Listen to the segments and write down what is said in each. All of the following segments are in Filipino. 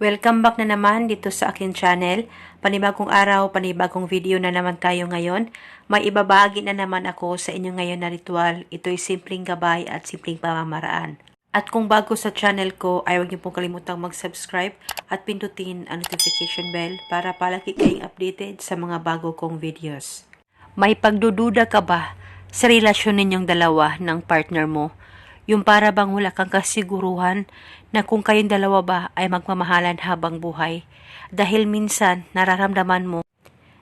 Welcome back na naman dito sa akin channel. Panibagong araw, panibagong video na naman tayo ngayon. May ibabagi na naman ako sa inyo ngayon na ritual. Ito'y simpleng gabay at simpleng pamamaraan. At kung bago sa channel ko, ay huwag niyo pong kalimutang mag-subscribe at pindutin ang notification bell para palagi kayong updated sa mga bago kong videos. May pagdududa ka ba sa relasyon ninyong dalawa ng partner mo? Yung para bang wala kang kasiguruhan na kung kayong dalawa ba ay magmamahalan habang buhay dahil minsan nararamdaman mo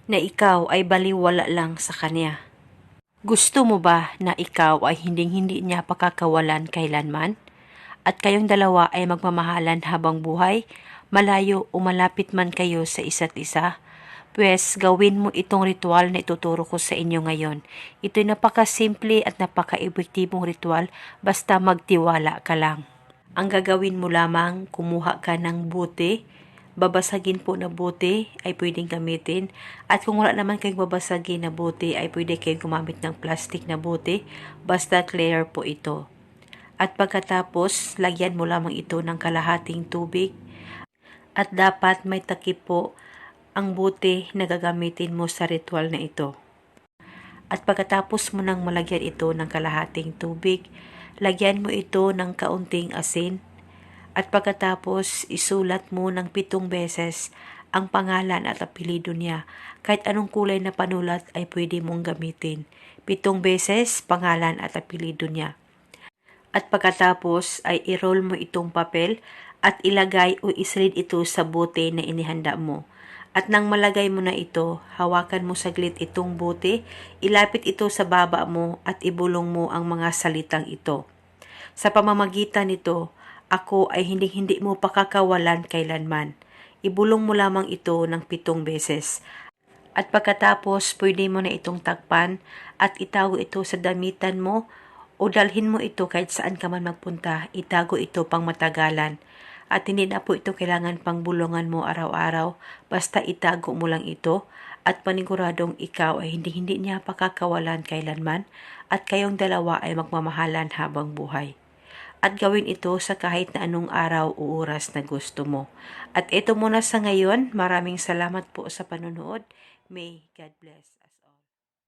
na ikaw ay baliwala lang sa kanya. Gusto mo ba na ikaw ay hinding-hindi niya pakakawalan kailanman? At kayong dalawa ay magmamahalan habang buhay, malayo o malapit man kayo sa isa't isa? Pwes, gawin mo itong ritual na ituturo ko sa inyo ngayon. Ito'y napakasimple at napaka-epektibong ritual basta magtiwala ka lang. Ang gagawin mo lamang, kumuha ka ng buti, babasagin po na buti ay pwedeng gamitin. At kung wala naman kayong babasagin na buti ay pwede kayong gumamit ng plastic na buti, basta clear po ito. At pagkatapos, lagyan mo lamang ito ng kalahating tubig. At dapat may takip po ang buti na gagamitin mo sa ritual na ito. At pagkatapos mo nang malagyan ito ng kalahating tubig, lagyan mo ito ng kaunting asin. At pagkatapos, isulat mo ng pitong beses ang pangalan at apelido niya. Kahit anong kulay na panulat ay pwede mong gamitin. Pitong beses, pangalan at apelido niya. At pagkatapos ay i-roll mo itong papel at ilagay o islid ito sa bote na inihanda mo. At nang malagay mo na ito, hawakan mo saglit itong bote, ilapit ito sa baba mo at ibulong mo ang mga salitang ito. Sa pamamagitan nito, ako ay hindi-hindi mo pakakawalan kailanman. Ibulong mo lamang ito ng pitong beses. At pagkatapos, pwede mo na itong takpan at itago ito sa damitan mo o dalhin mo ito kahit saan ka man magpunta, itago ito pang matagalan. At hindi na po ito kailangan pang bulungan mo araw-araw, basta itago mo lang ito at paniguradong ikaw ay hindi-hindi niya pakakawalan kailanman at kayong dalawa ay magmamahalan habang buhay. At gawin ito sa kahit na anong araw o oras na gusto mo. At ito muna sa ngayon, maraming salamat po sa panonood. May God bless.